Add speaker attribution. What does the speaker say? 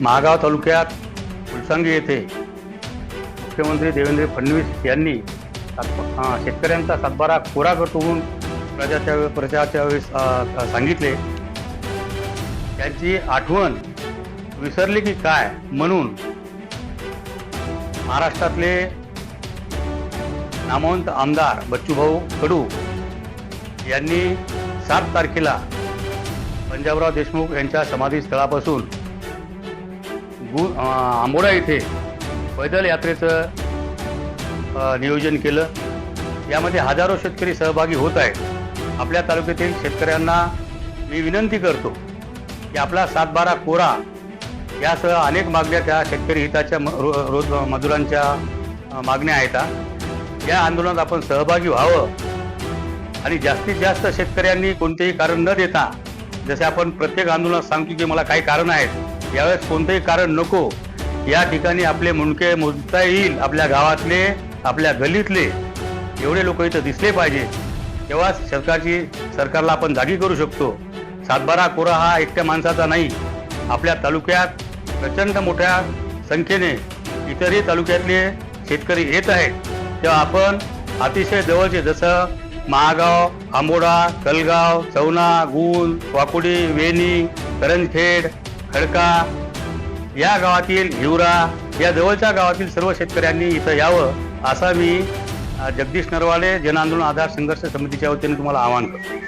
Speaker 1: महागाव तालुक्यात फुलसांगी येथे मुख्यमंत्री देवेंद्र फडणवीस यांनी शेतकऱ्यांचा सातबारा कोरा करतो म्हणून प्रजाच्या प्रचाराच्या वेळेस सांगितले. त्यांची आठवण विसरली की काय म्हणून महाराष्ट्रातले नामवंत आमदार बच्चूभाऊ कडू यांनी सात तारखेला पंजाबराव देशमुख यांच्या समाधीस्थळापासून गु आंबोडा येथे पैदल यात्रेचं नियोजन केलं. यामध्ये हजारो शेतकरी सहभागी होत आहेत. आपल्या तालुक्यातील शेतकऱ्यांना मी विनंती करतो की आपला सातबारा कोरा यासह अनेक मागण्या त्या शेतकरी हिताच्या म- रो- रोज मजुरांच्या मागण्या आहेत. या आंदोलनात आपण सहभागी व्हावं आणि जास्तीत जास्त शेतकऱ्यांनी कोणतेही कारण न देता जसे आपण प्रत्येक आंदोलनात सांगतो की मला काही कारण आहेत यावेळेस कोणतंही कारण नको. या ठिकाणी आपले मुंडके मोजता येईल आपल्या गावातले आपल्या गल्लीतले. एवढे लोक इथं दिसले पाहिजे. तेव्हाच सरकारची सरकारला आपण जागी करू शकतो. सातबारा कोरा हा एकट्या माणसाचा नाही. आपल्या तालुक्यात प्रचंड मोठ्या संख्येने इतरही तालुक्यातले शेतकरी येत आहेत. तेव्हा आपण अतिशय जवळचे जसं महागाव आंबोडा कलगाव चवना गुल वाकुडी वेणी करंजखेड खडका या गावातील हिवरा या जवळच्या गावातील सर्व शेतकऱ्यांनी इथं यावं असा मी जगदीश नरवाले जन आंदोलन आधार संघर्ष समितीच्या वतीने तुम्हाला आवाहन करतो.